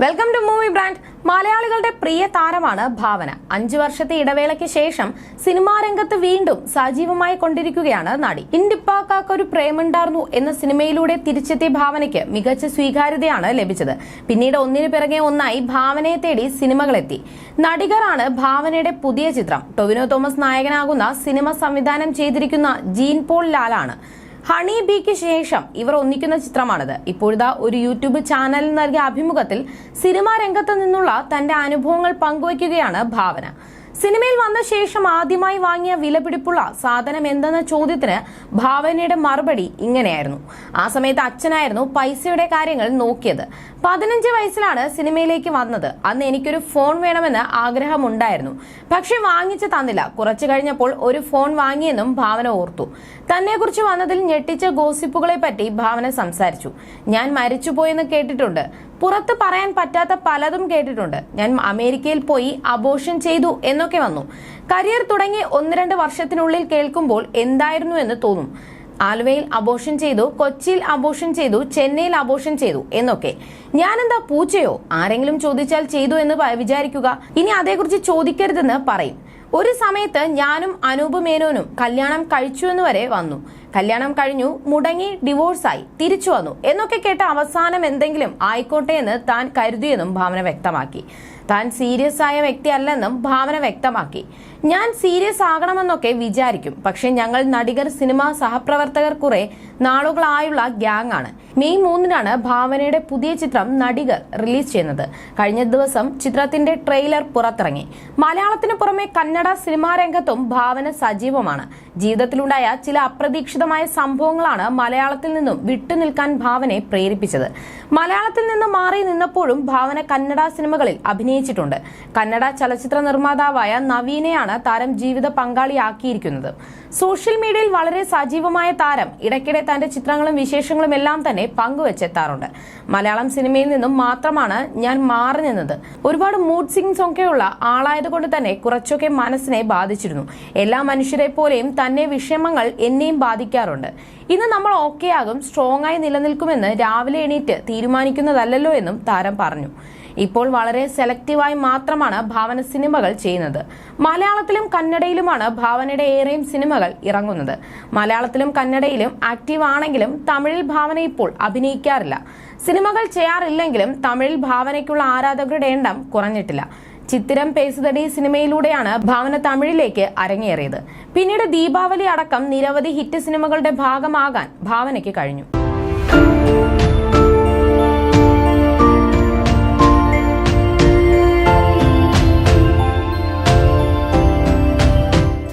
Welcome to movie brand മലയാളികളുടെ പ്രിയ താരമാണ് ഭാവന. അഞ്ചു വർഷത്തെ ഇടവേളയ്ക്ക് ശേഷം സിനിമാ രംഗത്ത് വീണ്ടും സജീവമായി കൊണ്ടിരിക്കുകയാണ് നടി. ഇൻഡിപ്പാക്കാക്ക് ഒരു പ്രേമുണ്ടാർന്നു എന്ന സിനിമയിലൂടെ തിരിച്ചെത്തിയ ഭാവനയ്ക്ക് മികച്ച സ്വീകാര്യതയാണ് ലഭിച്ചത്. പിന്നീട് ഒന്നിനു പിറകെ ഒന്നായി ഭാവനയെ തേടി സിനിമകളെത്തി. നടികറാണ് ഭാവനയുടെ പുതിയ ചിത്രം. ടൊവിനോ തോമസ് നായകനാകുന്ന സിനിമ സംവിധാനം ചെയ്തിരിക്കുന്ന ജീൻ പോൾ ലാലാണ്. ഹണി ബിക്ക് ശേഷം ഇവർ ഒന്നിക്കുന്ന ചിത്രമാണിത്. ഇപ്പോഴത്തെ ഒരു യൂട്യൂബ് ചാനലിൽ നൽകിയ അഭിമുഖത്തിൽ സിനിമാ രംഗത്ത് നിന്നുള്ള തന്റെ അനുഭവങ്ങൾ പങ്കുവയ്ക്കുകയാണ് ഭാവന. സിനിമയിൽ വന്ന ശേഷം ആദ്യമായി വാങ്ങിയ വിലപിടിപ്പുള്ള സാധനം എന്തെന്ന ചോദ്യത്തിന് ഭാവനയുടെ മറുപടി ഇങ്ങനെയായിരുന്നു. ആ സമയത്ത് അച്ഛനായിരുന്നു പൈസയുടെ കാര്യങ്ങൾ നോക്കിയത്. പതിനഞ്ച് വയസ്സിലാണ് സിനിമയിലേക്ക് വന്നത്. അന്ന് എനിക്കൊരു ഫോൺ വേണമെന്ന് ആഗ്രഹമുണ്ടായിരുന്നു. പക്ഷെ വാങ്ങിച്ചു തന്നില്ല. കുറച്ചു കഴിഞ്ഞപ്പോൾ ഒരു ഫോൺ വാങ്ങിയെന്നും ഭാവന ഓർത്തു. തന്നെക്കുറിച്ച് വന്നതിൽ ഞെട്ടിച്ച ഗോസിപ്പുകളെ പറ്റി ഭാവന സംസാരിച്ചു. ഞാൻ മരിച്ചുപോയെന്ന് കേട്ടിട്ടുണ്ട്. പുറത്ത് പറയാൻ പറ്റാത്ത പലതും കേട്ടിട്ടുണ്ട്. ഞാൻ അമേരിക്കയിൽ പോയി അബോഷൻ ചെയ്തു എന്നൊക്കെ വന്നു. കരിയർ തുടങ്ങി ഒന്ന് രണ്ട് വർഷത്തിനുള്ളിൽ കേൾക്കുമ്പോൾ എന്തായിരുന്നു എന്ന് തോന്നും. ആലുവയിൽ അബോഷൻ ചെയ്തു കൊച്ചിയിൽ അബോഷൻ ചെയ്തു ചെന്നൈയിൽ അബോഷൻ ചെയ്തു എന്നൊക്കെ. ഞാനെന്താ പൂച്ചയോ? ആരെങ്കിലും ചോദിച്ചാൽ ചെയ്തു എന്ന് വിചാരിക്കുക. ഇനി അതേക്കുറിച്ച് ചോദിക്കരുതെന്ന് പറയും. ഒരു സമയത്ത് ഞാനും അനൂപ് മേനോനും കല്യാണം കഴിച്ചു എന്ന് വരെ വന്നു. കല്യാണം കഴിഞ്ഞു മുടങ്ങി ഡിവോഴ്സായി തിരിച്ചു വന്നു. എന്നൊക്കെ കേട്ട അവസാനം എന്തെങ്കിലും ആയിക്കോട്ടെ എന്ന് താൻ കരുതിയെന്നും ഭാവന വ്യക്തമാക്കി. താൻ സീരിയസ് ആയ വ്യക്തിയല്ലെന്നും ഭാവന വ്യക്തമാക്കി. ഞാൻ സീരിയസ് ആകണമെന്നൊക്കെ വിചാരിക്കും. പക്ഷെ ഞങ്ങൾ നടികർ സിനിമ സഹപ്രവർത്തകർ കുറെ നാളുകളായുള്ള ഗ്യാങ് ആണ്. മെയ് മൂന്നിനാണ് ഭാവനയുടെ പുതിയ ചിത്രം നടികർ റിലീസ് ചെയ്യുന്നത്. കഴിഞ്ഞ ദിവസം ചിത്രത്തിന്റെ ട്രെയിലർ പുറത്തിറങ്ങി. മലയാളത്തിന് പുറമെ കന്നഡ സിനിമാ രംഗത്തും ഭാവന സജീവമാണ്. ജീവിതത്തിലുണ്ടായ ചില അപ്രതീക്ഷിതമായ സംഭവങ്ങളാണ് മലയാളത്തിൽ നിന്നും വിട്ടുനിൽക്കാൻ ഭാവനയെ പ്രേരിപ്പിച്ചത്. മലയാളത്തിൽ നിന്ന് മാറി നിന്നപ്പോഴും ഭാവന കന്നഡ സിനിമകളിൽ അഭിനയിച്ചിട്ടുണ്ട്. കന്നഡ ചലച്ചിത്ര നിർമ്മാതാവായ നവീനെയാണ് താരം ജീവിത പങ്കാളിയാക്കിയിരിക്കുന്നത്. സോഷ്യൽ മീഡിയയിൽ വളരെ സജീവമായ താരം ഇടയ്ക്കിടെ തന്റെ ചിത്രങ്ങളും വിശേഷങ്ങളും എല്ലാം തന്നെ പങ്കുവച്ചെത്താറുണ്ട്. മലയാളം സിനിമയിൽ നിന്നും മാത്രമാണ് ഞാൻ മാറി നിന്നത്. ഒരുപാട് മൂഡ് സിംഗ്സ് ഒക്കെയുള്ള ആളായതുകൊണ്ട് തന്നെ കുറച്ചൊക്കെ മനസ്സിനെ ബാധിച്ചിരുന്നു. എല്ലാ മനുഷ്യരെ പോലെയും തന്നെ വിഷമങ്ങൾ എന്നെയും ബാധിക്കാറുണ്ട്. ഇന്ന് നമ്മൾ ഓക്കെ ആകും സ്ട്രോങ് ആയി നിലനിൽക്കുമെന്ന് രാവിലെ എണീറ്റ് തീരുമാനിക്കുന്നതല്ലല്ലോ എന്നും താരം പറഞ്ഞു. ഇപ്പോൾ വളരെ സെലക്റ്റീവായി മാത്രമാണ് ഭാവന സിനിമകൾ ചെയ്യുന്നത്. മലയാളത്തിലും കന്നഡയിലുമാണ് ഭാവനയുടെ ഏറെയും സിനിമകൾ ഇറങ്ങുന്നത്. മലയാളത്തിലും കന്നഡയിലും ആക്റ്റീവ് ആണെങ്കിലും തമിഴിൽ ഭാവന ഇപ്പോൾ അഭിനയിക്കാറില്ല. സിനിമകൾ ചെയ്യാറില്ലെങ്കിലും തമിഴിൽ ഭാവനയ്ക്കുള്ള ആരാധകരുടെ എണ്ണം കുറഞ്ഞിട്ടില്ല. ചിത്രം പേസുതടി സിനിമയിലൂടെയാണ് ഭാവന തമിഴിലേക്ക് അരങ്ങേറിയത്. പിന്നീട് ദീപാവലി അടക്കം നിരവധി ഹിറ്റ് സിനിമകളുടെ ഭാഗമാകാൻ ഭാവനയ്ക്ക് കഴിഞ്ഞു.